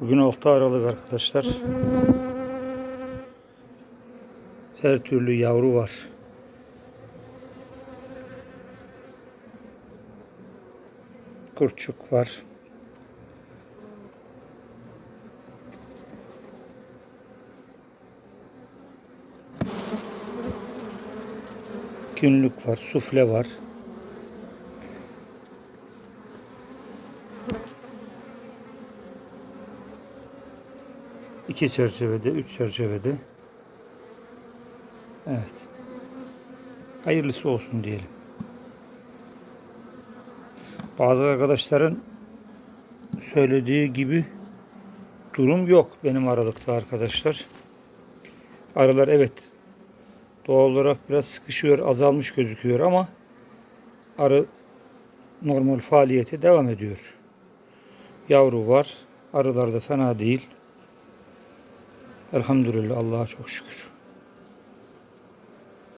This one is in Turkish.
Bugün 6 Aralık arkadaşlar. Her türlü yavru var. Kurçuk var. Günlük var, sufle var. İki çerçevede, üç çerçevede. Evet. Hayırlısı olsun diyelim. Bazı arkadaşların söylediği gibi durum yok benim aralıkta arkadaşlar. Arılar evet doğal olarak biraz sıkışıyor, azalmış gözüküyor ama arı normal faaliyete devam ediyor. Yavru var. Arılar da fena değil. Elhamdülillah Allah'a çok şükür.